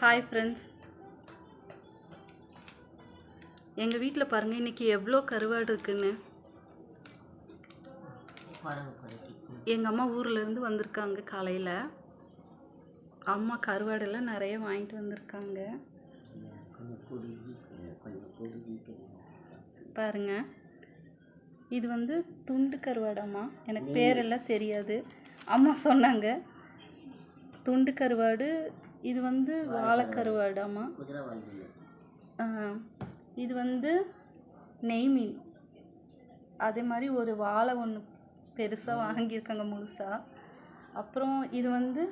Hi friends எங்கள் வீட்டில் பாருங்கள் இன்றைக்கி எவ்வளோ கருவாடு இருக்குன்னு. எங்கள் அம்மா ஊர்லேருந்து வந்திருக்காங்க காலையில். அம்மா கருவாடெல்லாம் நிறைய வாங்கிட்டு வந்திருக்காங்க. பாருங்க. இது வந்து துண்டு கருவாடாம்மா எனக்கு பேரெல்லாம் தெரியாது. அம்மா சொன்னாங்க. துண்டு கருவாடு இது வந்து வாழை கருவாடாம்மா குதிரை வாழ்வு ஆ, இது வந்து நெய் மீன் அதே மாதிரி ஒரு வாழை ஒன்று பெருசாக வாங்கியிருக்காங்க முழுசாக அப்புறம் இது வந்து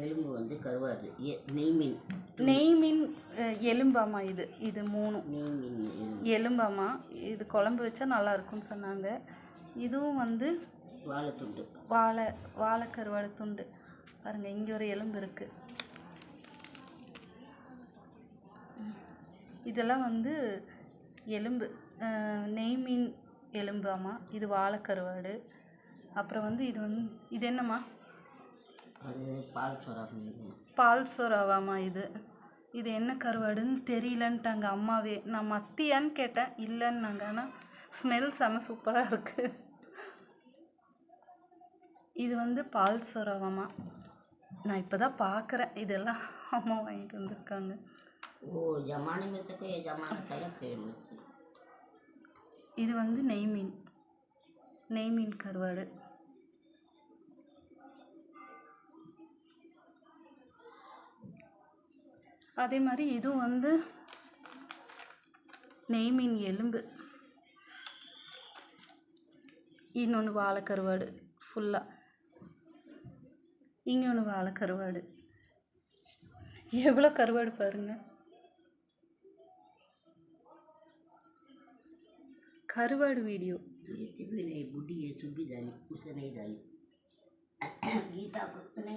எலும்பு வந்து கருவாடு. நெய் மீன் நெய் மீன் அஹ், எலும்பாம்மா இது? இது மூணும். நெய் மீன் எலும்பு. எலும்பாம்மா இது குழம்பு வச்சா நல்லா இருக்கும்னு சொன்னாங்க. இதுவும் வந்து வாழைத்துண்டு. வாழை வாழை கருவாடு துண்டு. பாருங்கள் இங்கே ஒரு எலும்பு இருக்குது இதெல்லாம் வந்து எலும்பு. நெய் மீன் எலும்பாம்மா இது வாழை கருவாடு அப்புறம் வந்து இது வந்து இது என்னம்மா? பால் பால் சொராவாம்மா இது. இது என்ன கருவாடுன்னு தெரியலன்ட்டாங்க அம்மாவே. நான் மத்தியான்னு கேட்டேன் இல்லைன்னாங்க. ஆனால் ஸ்மெல் செம சூப்பராக இருக்குது இது வந்து பால் சொராவாம்மா நான் இப்போ தான் பார்க்குறேன் இதெல்லாம் அம்மா வாங்கிட்டு வந்திருக்காங்க. ஓ ஜமான மிளத்துக்கு ஜமான இது வந்து நெய் மீன் நெய் மீன் கருவாடு. அதே மாதிரி இதுவும் வந்து நெய் மீன் எலும்பு. இன்னொன்று வாழைக்கருவாடு ஃபுல்லாக இங்கே ஒன்று வாழை கருவாடு. எவ்வளோ கருவாடு பாருங்கள் கருவாடு வீடியோ. கீதா குத்தனை.